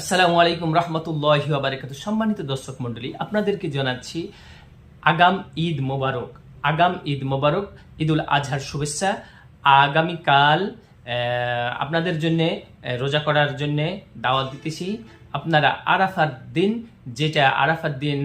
আসসালামু আলাইকুম রহমতুল্লাহ বারাকাতু সম্মানিত দর্শক মণ্ডলী, আপনাদেরকে জানাচ্ছি আগাম ঈদ মোবারক। আগাম ঈদ মোবারক, ঈদুল আজহার শুভেচ্ছা। আগামীকাল আপনাদের জন্য রোজা করার জন্য দাওয়াত দিতেছি। আপনারা আরাফার দিন, যেটা আরাফার দিন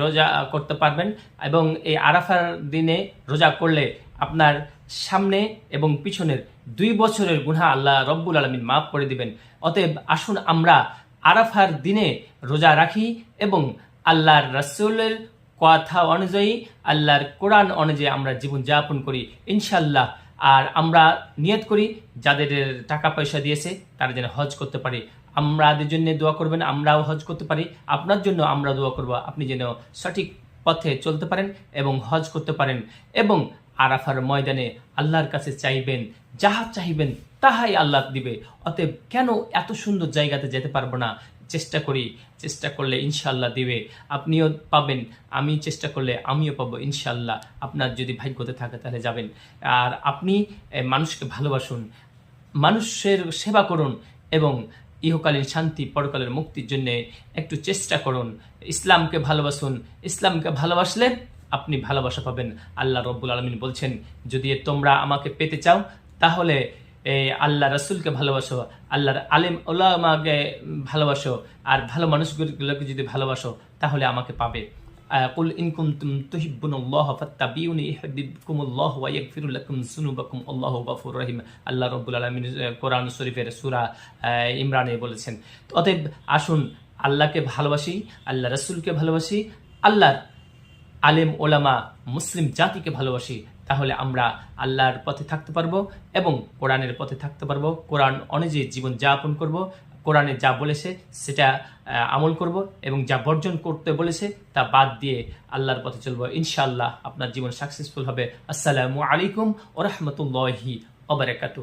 রোজা করতে পারবেন এবং এই আরাফার দিনে রোজা করলে আপনার সামনে এবং পিছনের দুই বছরের গুণা আল্লাহ রব্বুল আলমিন মাফ করে দিবেন। অতএব আসুন আমরা আরাফার দিনে রোজা রাখি এবং আল্লাহর রাসূলের কথা অনুযায়ী, আল্লাহর কোরআন অনুযায়ী আমরা জীবন যাপন করি ইনশাল্লাহ আর আমরা নিয়ত করি, যাদের টাকা পয়সা দিয়েছে তারা যেন হজ করতে পারে। আমাদের জন্য দোয়া করবেন, আমরাও হজ করতে পারি। আপনার জন্য আমরা দোয়া করব, আপনি যেন সঠিক পথে চলতে পারেন এবং হজ করতে পারেন। এবং আরাফার ময়দানে আল্লাহর কাছে চাইবেন, যাহা চাইবেন তাহাই আল্লাহ দিবে। অতএব কেন এত সুন্দর জায়গাতে যেতে পারব না? চেষ্টা করি, চেষ্টা করলে ইনশাল্লাহ দিবে। আপনিও পাবেন, আমি চেষ্টা করলে আমিও পাবো ইনশাল্লাহ আপনার যদি ভাগ্যতে থাকে তাহলে যাবেন। আর আপনি মানুষকে ভালোবাসুন, মানুষের সেবা করুন এবং ইহকালীন শান্তি, পরকালের মুক্তির জন্যে একটু চেষ্টা করুন। ইসলামকে ভালোবাসুন। ইসলামকে ভালোবাসলে আপনি ভালোবাসা পাবেন। আল্লাহ রব্বুল আলমিন বলছেন, যদি তোমরা আমাকে পেতে চাও, তাহলে আল্লাহ রসুলকে ভালোবাসো, আল্লাহর আলিম ওলামাকে ভালোবাসো, আর ভালো মানুষগুলোকে যদি ভালোবাসো, তাহলে আমাকে পাবে। কুল ইন কুনতুম তুহিব্বুনাল্লাহ ফাত্তাবিউনি ইউহিব্বুকুমুল্লাহ ওয়া ইয়াগফিরু লাকুম যুনুবাকুম, আল্লাহু গফুর রহিম। আল্লাহ রাব্বুল আলামিন কোরআন শরীফের সূরা ইমরানে বলেছেন। অতএব আসুন, আল্লাহকে ভালোবাসি, আল্লাহ রাসূলকে ভালোবাসি, আল্লাহর আলেম, ওলামা, মুসলিম জাতিকে ভালোবাসি, তাহলে আমরা আল্লাহর পথে থাকতে পারব এবং কোরআনের পথে থাকতে পারব। কোরআন অনুযায়ী জীবন যাপন করব। কোরআনে যা বলেছে, সেটা আমল করব এবং যা বর্জন করতে বলেছে, তা বাদ দিয়ে আল্লাহর পথে চলবো। ইনশাআল্লাহ আপনার জীবন সাকসেসফুল হবে। আসসালামু আলাইকুম ওরহমতুল্লাহি ওবরাকাতু